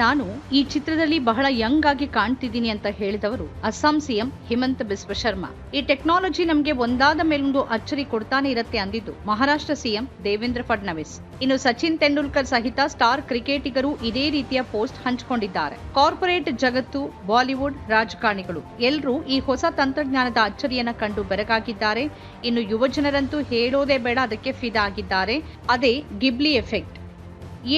ನಾನು ಈ ಚಿತ್ರದಲ್ಲಿ ಬಹಳ ಯಂಗ್ ಆಗಿ ಕಾಣ್ತಿದ್ದೀನಿ ಅಂತ ಹೇಳಿದವರು ಅಸ್ಸಾಂ ಸಿಎಂ ಹಿಮಂತ ಬಿಸ್ವ ಶರ್ಮಾ. ಈ ಟೆಕ್ನಾಲಜಿ ನಮಗೆ ಒಂದಾದ ಮೇಲೊಂದು ಅಚ್ಚರಿ ಕೊಡ್ತಾನೆ ಇರತ್ತೆ ಅಂದಿದ್ದು ಮಹಾರಾಷ್ಟ್ರ ಸಿಎಂ ದೇವೇಂದ್ರ ಫಡ್ನವೀಸ್. ಇನ್ನು ಸಚಿನ್ ತೆಂಡೂಲ್ಕರ್ ಸಹಿತ ಸ್ಟಾರ್ ಕ್ರಿಕೆಟಿಗರು ಇದೇ ರೀತಿಯ ಪೋಸ್ಟ್ ಹಂಚಿಕೊಂಡಿದ್ದಾರೆ. ಕಾರ್ಪೊರೇಟ್ ಜಗತ್ತು ಬಾಲಿವುಡ್ ರಾಜಕಾರಣಿಗಳು ಎಲ್ಲರೂ ಈ ಹೊಸ ತಂತ್ರಜ್ಞಾನದ ಅಚ್ಚರಿಯನ್ನು ಕಂಡು ಬೆರಗಾಗಿದ್ದಾರೆ. ಇನ್ನು ಯುವಜನರಂತೂ ಹೇಳೋದೇ ಬೇಡ, ಅದಕ್ಕೆ ಫಿದಾ ಆಗಿದ್ದಾರೆ. ಅದೇ ಗಿಬ್ಲಿ ಎಫೆಕ್ಟ್.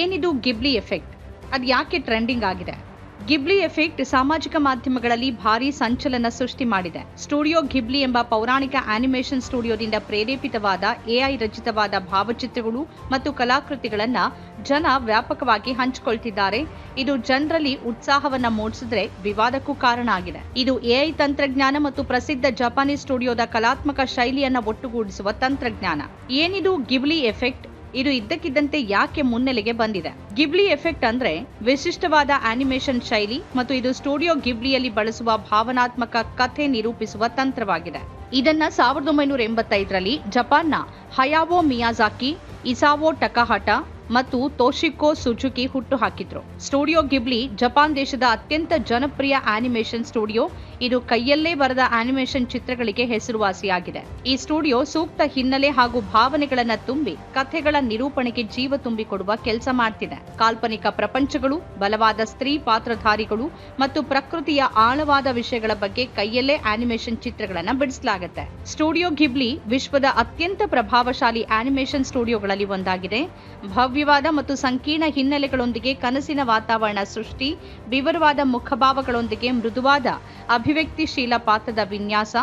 ಏನಿದು ಗಿಬ್ಲಿ ಎಫೆಕ್ಟ್? ಅದು ಯಾಕೆ ಟ್ರೆಂಡಿಂಗ್ ಆಗಿದೆ? ಗಿಬ್ಲಿ ಎಫೆಕ್ಟ್ ಸಾಮಾಜಿಕ ಮಾಧ್ಯಮಗಳಲ್ಲಿ ಭಾರೀ ಸಂಚಲನ ಸೃಷ್ಟಿ ಮಾಡಿದೆ. ಸ್ಟುಡಿಯೋ ಗಿಬ್ಲಿ ಎಂಬ ಪೌರಾಣಿಕ ಆನಿಮೇಷನ್ ಸ್ಟುಡಿಯೋದಿಂದ ಪ್ರೇರೇಪಿತವಾದ ಎಐ ರಚಿತವಾದ ಭಾವಚಿತ್ರಗಳು ಮತ್ತು ಕಲಾಕೃತಿಗಳನ್ನು ಜನ ವ್ಯಾಪಕವಾಗಿ ಹಂಚಿಕೊಳ್ತಿದ್ದಾರೆ. ಇದು ಜನರಲ್ಲಿ ಉತ್ಸಾಹವನ್ನ ಮೂಡಿಸಿದ್ರೆ ವಿವಾದಕ್ಕೂ ಕಾರಣ ಆಗಿದೆ. ಇದು ಎಐ ತಂತ್ರಜ್ಞಾನ ಮತ್ತು ಪ್ರಸಿದ್ಧ ಜಪಾನೀಸ್ ಸ್ಟುಡಿಯೋದ ಕಲಾತ್ಮಕ ಶೈಲಿಯನ್ನ ಒಟ್ಟುಗೂಡಿಸುವ ತಂತ್ರಜ್ಞಾನ. ಏನಿದು ಗಿಬ್ಲಿ ಎಫೆಕ್ಟ್ ಇದು ಇದ್ದಕ್ಕಿದ್ದಂತೆ ಯಾಕೆ ಮುನ್ನೆಲೆಗೆ ಬಂದಿದೆ? ಗಿಬ್ಲಿ ಎಫೆಕ್ಟ್ ಅಂದ್ರೆ ವಿಶಿಷ್ಟವಾದ ಆನಿಮೇಷನ್ ಶೈಲಿ ಮತ್ತು ಇದು ಸ್ಟುಡಿಯೋ ಗಿಬ್ಲಿಯಲ್ಲಿ ಬಳಸುವ ಭಾವನಾತ್ಮಕ ಕಥೆ ನಿರೂಪಿಸುವ ತಂತ್ರವಾಗಿದೆ. ಇದನ್ನ ಸಾವಿರದ ಒಂಬೈನೂರ ಎಂಬತ್ತೈದರಲ್ಲಿ ಜಪಾನ್ನ ಹಯಾವೋ ಮಿಯಾಜಾಕಿ, ಇಸಾವೋ ಟಕಾಹಟ ಮತ್ತು ತೋಶಿಕೋ ಸುಜುಕಿ ಹುಟ್ಟು ಹಾಕಿದ್ರು. ಸ್ಟುಡಿಯೋ ಗಿಬ್ಲಿ ಜಪಾನ್ ದೇಶದ ಅತ್ಯಂತ ಜನಪ್ರಿಯ ಆನಿಮೇಷನ್ ಸ್ಟುಡಿಯೋ ಇದು ಕೈಯಲ್ಲೇ ಬರೆದ ಆನಿಮೇಷನ್ ಚಿತ್ರಗಳಿಗೆ ಹೆಸರುವಾಸಿಯಾಗಿದೆ. ಈ ಸ್ಟುಡಿಯೋ ಸೂಕ್ತ ಹಿನ್ನೆಲೆ ಹಾಗೂ ಭಾವನೆಗಳನ್ನ ತುಂಬಿ, ಕಥೆಗಳ ನಿರೂಪಣೆಗೆ ಜೀವ ತುಂಬಿಕೊಡುವ ಕೆಲಸ ಮಾಡ್ತಿದೆ. ಕಾಲ್ಪನಿಕ ಪ್ರಪಂಚಗಳು, ಬಲವಾದ ಸ್ತ್ರೀ ಪಾತ್ರಧಾರಿಗಳು ಮತ್ತು ಪ್ರಕೃತಿಯ ಆಳವಾದ ವಿಷಯಗಳ ಬಗ್ಗೆ ಕೈಯಲ್ಲೇ ಆನಿಮೇಷನ್ ಚಿತ್ರಗಳನ್ನ ಬಿಡಿಸಲಾಗುತ್ತೆ. ಸ್ಟುಡಿಯೋ ಗಿಬ್ಲಿ ವಿಶ್ವದ ಅತ್ಯಂತ ಪ್ರಭಾವಶಾಲಿ ಆನಿಮೇಷನ್ ಸ್ಟುಡಿಯೋಗಳಲ್ಲಿ ಒಂದಾಗಿದೆ. ಭವ್ಯವಾದ ಮತ್ತು ಸಂಕೀರ್ಣ ಹಿನ್ನೆಲೆಗಳೊಂದಿಗೆ ಕನಸಿನ ವಾತಾವರಣ ಸೃಷ್ಟಿ, ವಿವರವಾದ ಮುಖಭಾವಗಳೊಂದಿಗೆ ಮೃದುವಾದ ಅಭಿವ್ಯಕ್ತಿಶೀಲ ಪಾತ್ರದ ವಿನ್ಯಾಸ,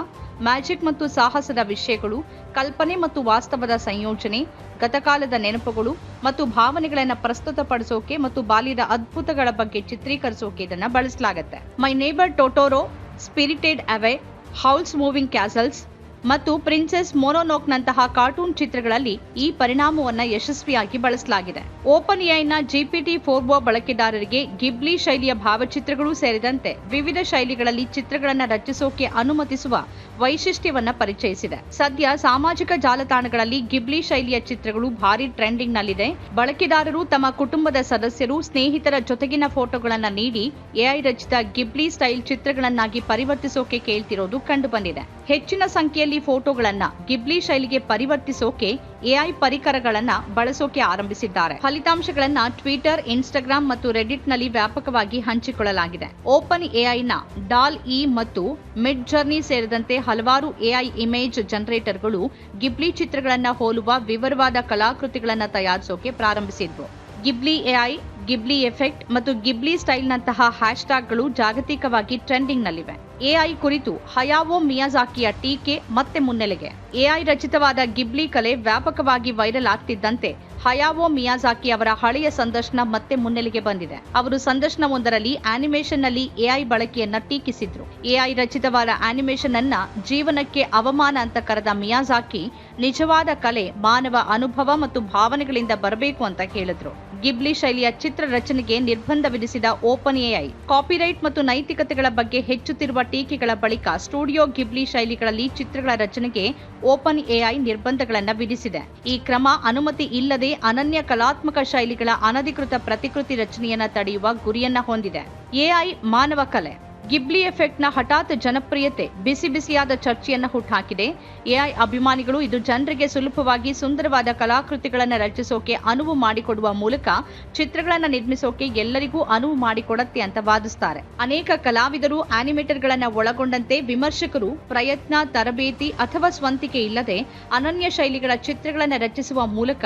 ಮ್ಯಾಜಿಕ್ ಮತ್ತು ಸಾಹಸದ ವಿಷಯಗಳು, ಕಲ್ಪನೆ ಮತ್ತು ವಾಸ್ತವದ ಸಂಯೋಜನೆ, ಗತಕಾಲದ ನೆನಪುಗಳು ಮತ್ತು ಭಾವನೆಗಳನ್ನು ಪ್ರಸ್ತುತಪಡಿಸೋಕೆ ಮತ್ತು ಬಾಲ್ಯದ ಅದ್ಭುತಗಳ ಬಗ್ಗೆ ಚಿತ್ರೀಕರಿಸೋಕೆ ಇದನ್ನು ಬಳಸಲಾಗುತ್ತೆ. ಮೈ neighbour Totoro spirited away Howl's moving castles ಮತ್ತು ಪ್ರಿನ್ಸೆಸ್ ಮೊನೋನೋಕ್ನಂತಹ ಕಾರ್ಟೂನ್ ಚಿತ್ರಗಳಲ್ಲಿ ಈ ಪರಿಣಾಮವನ್ನು ಯಶಸ್ವಿಯಾಗಿ ಬಳಸಲಾಗಿದೆ. ಓಪನ್ ಎಐನ ಜಿಪಿಟಿ ಫೋರ್ಬೋ ಬಳಕೆದಾರರಿಗೆ ಗಿಬ್ಲಿ ಶೈಲಿಯ ಭಾವಚಿತ್ರಗಳು ಸೇರಿದಂತೆ ವಿವಿಧ ಶೈಲಿಗಳಲ್ಲಿ ಚಿತ್ರಗಳನ್ನು ರಚಿಸೋಕೆ ಅನುಮತಿಸುವ ವೈಶಿಷ್ಟ್ಯವನ್ನ ಪರಿಚಯಿಸಿದೆ. ಸದ್ಯ ಸಾಮಾಜಿಕ ಜಾಲತಾಣಗಳಲ್ಲಿ ಗಿಬ್ಲಿ ಶೈಲಿಯ ಚಿತ್ರಗಳು ಭಾರಿ ಟ್ರೆಂಡಿಂಗ್ನಲ್ಲಿದೆ. ಬಳಕೆದಾರರು ತಮ್ಮ ಕುಟುಂಬದ ಸದಸ್ಯರು, ಸ್ನೇಹಿತರ ಜೊತೆಗಿನ ಫೋಟೋಗಳನ್ನು ನೀಡಿ ಎಐ ರಚಿತ ಗಿಬ್ಲಿ ಸ್ಟೈಲ್ ಚಿತ್ರಗಳನ್ನಾಗಿ ಪರಿವರ್ತಿಸೋಕೆ ಕೇಳ್ತಿರೋದು ಕಂಡುಬಂದಿದೆ. ಹೆಚ್ಚಿನ ಸಂಖ್ಯೆಯಲ್ಲಿ ಫೋಟೋಗಳನ್ನ ಗಿಬ್ಲಿ ಶೈಲಿಗೆ ಪರಿವರ್ತಿಸೋಕೆ ಎಐ ಪರಿಕರಗಳನ್ನ ಬಳಸೋಕೆ ಆರಂಭಿಸಿದ್ದಾರೆ. ಫಲಿತಾಂಶಗಳನ್ನ ಟ್ವಿಟರ್ ಇನ್ಸ್ಟಾಗ್ರಾಂ ಮತ್ತು ರೆಡಿಟ್ನಲ್ಲಿ ವ್ಯಾಪಕವಾಗಿ ಹಂಚಿಕೊಳ್ಳಲಾಗಿದೆ. ಓಪನ್ ಎಐನ ಡಾಲ್ ಇ ಮತ್ತು ಮಿಡ್ ಜರ್ನಿ ಸೇರಿದಂತೆ ಹಲವಾರು ಎಐ ಇಮೇಜ್ ಜನರೇಟರ್ಗಳು ಗಿಬ್ಲಿ ಚಿತ್ರಗಳನ್ನ ಹೋಲುವ ವಿವರವಾದ ಕಲಾಕೃತಿಗಳನ್ನ ತಯಾರಿಸೋಕೆ ಪ್ರಾರಂಭಿಸಿದ್ವು. ಗಿಬ್ಲಿ ಎಐ, ಗಿಬ್ಲಿ ಎಫೆಕ್ಟ್ ಮತ್ತು ಗಿಬ್ಲಿ ಸ್ಟೈಲ್ನಂತಹ ಹ್ಯಾಶ್ಟ್ಯಾಗ್ಗಳು ಜಾಗತಿಕವಾಗಿ ಟ್ರೆಂಡಿಂಗ್ನಲ್ಲಿವೆ. ಎಐ ಕುರಿತು ಹಯಾವೋ ಮಿಯಾಜಾಕಿಯ ಟೀಕೆ ಮತ್ತೆ ಮುನ್ನೆಲೆಗೆ. ಎಐ ರಚಿತವಾದ ಗಿಬ್ಲಿ ಕಲೆ ವ್ಯಾಪಕವಾಗಿ ವೈರಲ್ ಆಗ್ತಿದ್ದಂತೆ ಹಯಾವೋ ಮಿಯಾಜಾಕಿ ಅವರ ಹಳೆಯ ಸಂದರ್ಶನ ಮತ್ತೆ ಮುನ್ನೆಲೆಗೆ ಬಂದಿದೆ. ಅವರು ಸಂದರ್ಶನವೊಂದರಲ್ಲಿ ಆನಿಮೇಷನ್ನಲ್ಲಿ ಎಐ ಬಳಕೆಯನ್ನ ಟೀಕಿಸಿದ್ರು. ಎಐ ರಚಿತವಾದ ಆನಿಮೇಷನ್ ಅನ್ನ ಜೀವನಕ್ಕೆ ಅವಮಾನ ಅಂತ ಕರೆದ ಮಿಯಾಜಾಕಿ ನಿಜವಾದ ಕಲೆ ಮಾನವ ಅನುಭವ ಮತ್ತು ಭಾವನೆಗಳಿಂದ ಬರಬೇಕು ಅಂತ ಹೇಳಿದ್ರು ಗಿಬ್ಲಿ ಶೈಲಿಯ ಚಿತ್ರ ರಚನೆಗೆ ನಿರ್ಬಂಧ ವಿಧಿಸಿದ ಓಪನ್ ಎಐ. ಕಾಪಿರೈಟ್ ಮತ್ತು ನೈತಿಕತೆಗಳ ಬಗ್ಗೆ ಹೆಚ್ಚುತ್ತಿರುವ ಟೀಕೆಗಳ ಬಳಿಕ ಸ್ಟುಡಿಯೋ ಗಿಬ್ಲಿ ಶೈಲಿಗಳಲ್ಲಿ ಚಿತ್ರಗಳ ರಚನೆಗೆ ಓಪನ್ ಎಐ ನಿರ್ಬಂಧಗಳನ್ನು ವಿಧಿಸಿದೆ. ಈ ಕ್ರಮ ಅನುಮತಿ ಇಲ್ಲದೆ ಅನನ್ಯ ಕಲಾತ್ಮಕ ಶೈಲಿಗಳ ಅನಧಿಕೃತ ಪ್ರತಿಕೃತಿ ರಚನೆಯನ್ನ ತಡೆಯುವ ಗುರಿಯನ್ನ ಹೊಂದಿದೆ. ಎಐ ಮಾನವ ಕಲೆ. ಗಿಬ್ಲಿ ಎಫೆಕ್ಟ್ನ ಹಠಾತ್ ಜನಪ್ರಿಯತೆ ಬಿಸಿ ಬಿಸಿಯಾದ ಚರ್ಚೆಯನ್ನು ಹುಟ್ಟುಹಾಕಿದೆ ಎಐ ಅಭಿಮಾನಿಗಳು ಇದು ಜನರಿಗೆ ಸುಲಭವಾಗಿ ಸುಂದರವಾದ ಕಲಾಕೃತಿಗಳನ್ನು ರಚಿಸೋಕೆ ಅನುವು ಮಾಡಿಕೊಡುವ ಮೂಲಕ ಚಿತ್ರಗಳನ್ನು ನಿರ್ಮಿಸೋಕೆ ಎಲ್ಲರಿಗೂ ಅನುವು ಮಾಡಿಕೊಡತ್ತೆ ಅಂತ ವಾದಿಸ್ತಾರೆ. ಅನೇಕ ಕಲಾವಿದರು ಆನಿಮೇಟರ್ಗಳನ್ನು ಒಳಗೊಂಡಂತೆ ವಿಮರ್ಶಕರು ಪ್ರಯತ್ನ, ತರಬೇತಿ ಅಥವಾ ಸ್ವಂತಿಕೆ ಇಲ್ಲದೆ ಅನನ್ಯ ಶೈಲಿಗಳ ಚಿತ್ರಗಳನ್ನು ರಚಿಸುವ ಮೂಲಕ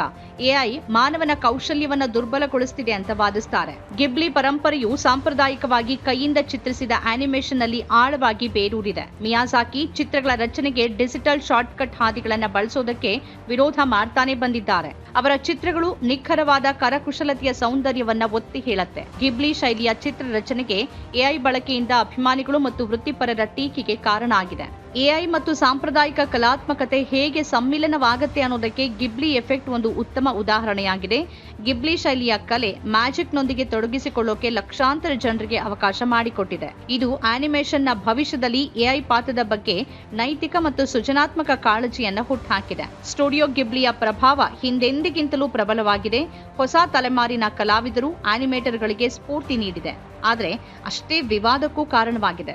ಎಐ ಮಾನವನ ಕೌಶಲ್ಯವನ್ನು ದುರ್ಬಲಗೊಳಿಸುತ್ತಿದೆ ಅಂತ ವಾದಿಸ್ತಾರೆ. ಗಿಬ್ಲಿ ಪರಂಪರೆಯು ಸಾಂಪ್ರದಾಯಿಕವಾಗಿ ಕೈಯಿಂದ ಚಿತ್ರಿಸಿದ ಆನಿಮೇಷನ್ನಲ್ಲಿ ಆಳವಾಗಿ ಬೇರೂರಿದೆ. ಮಿಯಾಸಾಕಿ ಚಿತ್ರಗಳ ರಚನೆಗೆ ಡಿಜಿಟಲ್ ಶಾರ್ಟ್ಕಟ್ ಹಾದಿಗಳನ್ನು ಬಳಸೋದಕ್ಕೆ ವಿರೋಧ ಮಾಡ್ತಾನೆ ಬಂದಿದ್ದಾರೆ. ಅವರ ಚಿತ್ರಗಳು ನಿಖರವಾದ ಕರಕುಶಲತೆಯ ಸೌಂದರ್ಯವನ್ನ ಒತ್ತಿ ಹೇಳತ್ತೆ. ಗಿಬ್ಲಿ ಶೈಲಿಯ ಚಿತ್ರ ರಚನೆಗೆ ಎಐ ಬಳಕೆಯಿಂದ ಅಭಿಮಾನಿಗಳು ಮತ್ತು ವೃತ್ತಿಪರರ ಟೀಕೆಗೆ ಕಾರಣ ಆಗಿದೆ. ಎಐ ಮತ್ತು ಸಾಂಪ್ರದಾಯಿಕ ಕಲಾತ್ಮಕತೆ ಹೇಗೆ ಸಮ್ಮಿಲನವಾಗತ್ತೆ ಅನ್ನೋದಕ್ಕೆ ಗಿಬ್ಲಿ ಎಫೆಕ್ಟ್ ಒಂದು ಉತ್ತಮ ಉದಾಹರಣೆಯಾಗಿದೆ. ಗಿಬ್ಲಿ ಶೈಲಿಯ ಕಲೆ ಮ್ಯಾಜಿಕ್ನೊಂದಿಗೆ ತೊಡಗಿಸಿಕೊಳ್ಳೋಕೆ ಲಕ್ಷಾಂತರ ಜನರಿಗೆ ಅವಕಾಶ ಮಾಡಿಕೊಟ್ಟಿದೆ. ಇದು ಆನಿಮೇಷನ್ನ ಭವಿಷ್ಯದಲ್ಲಿ ಎಐ ಪಾತ್ರದ ಬಗ್ಗೆ ನೈತಿಕ ಮತ್ತು ಸೃಜನಾತ್ಮಕ ಕಾಳಜಿಯನ್ನ ಹುಟ್ಟುಹಾಕಿದೆ ಸ್ಟುಡಿಯೋ ಗಿಬ್ಲಿಯ ಪ್ರಭಾವ ಹಿಂದೆಂದೂ ಹಿಂದಿಗಿಂತಲೂ ಪ್ರಬಲವಾಗಿದೆ. ಹೊಸ ತಲೆಮಾರಿನ ಕಲಾವಿದರು ಆನಿಮೇಟರ್ಗಳಿಗೆ ಸ್ಫೂರ್ತಿ ನೀಡಿದೆ. ಆದರೆ ಅಷ್ಟೇ ವಿವಾದಕ್ಕೂ ಕಾರಣವಾಗಿದೆ.